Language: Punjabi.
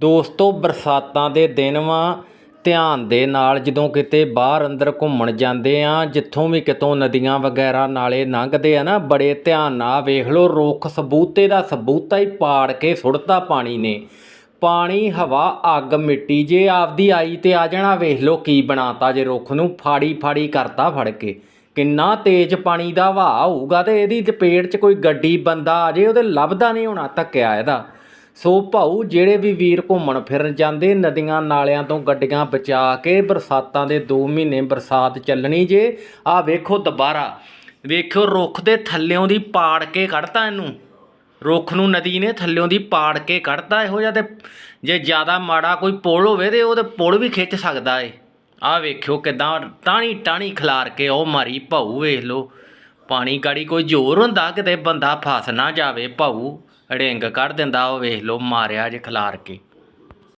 ਦੋਸਤੋ, ਬਰਸਾਤਾਂ ਦੇ ਦਿਨ ਵਾ। ਧਿਆਨ ਦੇ ਨਾਲ ਜਦੋਂ ਕਿਤੇ ਬਾਹਰ ਅੰਦਰ ਘੁੰਮਣ ਜਾਂਦੇ ਆ, ਜਿੱਥੋਂ ਵੀ ਕਿਤੋਂ ਨਦੀਆਂ ਵਗੈਰਾ ਨਾਲੇ ਲੰਘਦੇ ਆ ਨਾ, ਬੜੇ ਧਿਆਨ ਨਾਲ ਵੇਖ ਲਓ, ਰੁੱਖ ਸਬੂਤੇ ਦਾ ਸਬੂਤਾ ਹੀ ਪਾੜ ਕੇ ਸੁੱਟਤਾ ਪਾਣੀ ਨੇ। ਪਾਣੀ, ਹਵਾ, ਅੱਗ, ਮਿੱਟੀ ਜੇ ਆਪਦੀ ਆਈ ਤੇ ਆ ਜਾਣਾ, ਵੇਖ ਲਓ ਕੀ ਬਣਾਤਾ ਜੇ ਰੁੱਖ ਨੂੰ, ਫਾੜੀ ਫਾੜੀ ਕਰਤਾ ਫੜ ਕੇ। ਕਿੰਨਾ ਤੇਜ਼ ਪਾਣੀ ਦਾ ਵਹਾਅ ਹੋਊਗਾ ਤੇ ਇਹਦੀ ਚਪੇਟ 'ਚ ਕੋਈ ਗੱਡੀ, ਬੰਦਾ ਆ ਜੇ, ਉਹਦੇ ਲੱਭਦਾ ਨਹੀਂ ਹੋਣਾ, ਧੱਕਿਆ ਇਹਦਾ। ਸੋ ਭਾਊ, ਜਿਹੜੇ ਵੀ ਵੀਰ ਘੁੰਮਣ ਫਿਰਨ ਜਾਂਦੇ, ਨਦੀਆਂ ਨਾਲਿਆਂ ਤੋਂ ਗੱਡੀਆਂ ਬਚਾ ਕੇ ਬਰਸਾਤਾਂ ਦੇ 2 ਮਹੀਨੇ ਬਰਸਾਤ ਚੱਲਣੀ ਜੇ ਆ ਵੇਖੋ ਦੁਬਾਰਾ। ਵੇਖਿਓ ਰੁੱਖ ਦੇ ਥੱਲਿਓਂ ਦੀ ਪਾੜ ਕੇ ਕੱਢਤਾ ਇਹਨੂੰ। ਰੁੱਖ ਨੂੰ ਨਦੀ ਨੇ ਥੱਲਿਓਂ ਦੀ ਪਾੜ ਕੇ ਕੱਢਤਾ, ਇਹੋ ਜਿਹਾ ਤੇ ਜੇ ਜ਼ਿਆਦਾ ਮਾੜਾ ਕੋਈ ਪੁਲ ਹੋਵੇ ਤੇ ਉਹ ਤੇ ਪੁਲ ਵੀ ਖਿੱਚ ਸਕਦਾ ਏ। ਆ ਵੇਖਿਓ ਕਿਦਾਂ ਟਾਣੀ ਟਾਣੀ ਖਿਲਾਰ ਕੇ ਉਹ ਮਾਰੀ ਭਾਊ, ਵੇਖ ਲੋ ਪਾਣੀ ਗਾੜੀ ਕੋਈ ਜ਼ੋਰ ਹੁੰਦਾ, ਕਿਤੇ ਬੰਦਾ ਫਸ ਨਾ ਜਾਵੇ ਭਾਊ। ੜਿੰਗ ਕੱਢ ਦਿੰਦਾ ਉਹ ਵੇਖ ਲਓ ਮਾਰਿਆ ਜੇ ਖਿਲਾਰ ਕੇ।